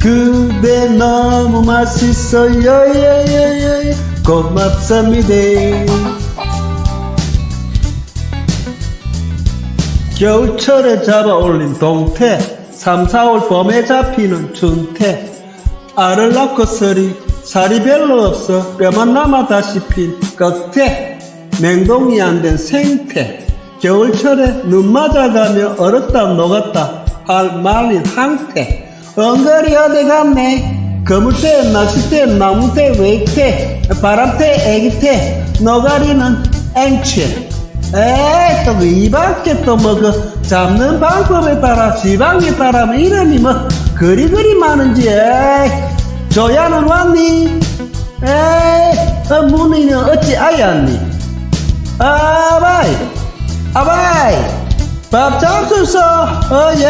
그대 너무 맛있어요. 예 예 예 고맙습니다. 겨울철에 잡아 올린 동태 3, 4월 봄에 잡히는 춘태. 알을 낳고 서리 살이 별로 없어 뼈만 남아 다시 핀 꺽태. 냉동이 안 된 생태. 겨울철에 눈 맞아가며 얼었다 녹았다 할 말린 항태 엉거리 어디 갔네? 거물태 낚싯대 나무태 외태 바람태 애기태. 노가리는 앵채. 에이 또 이밖에 또 뭐 그 잡는 방법에 따라 지방에 따라 뭐 이름이 뭐 그리 그리 많은지 에이. 조야는 왔니? 에이 어, 문이는 어찌 아예 왔니? 아바이 아바이. 밥 잡수소 어예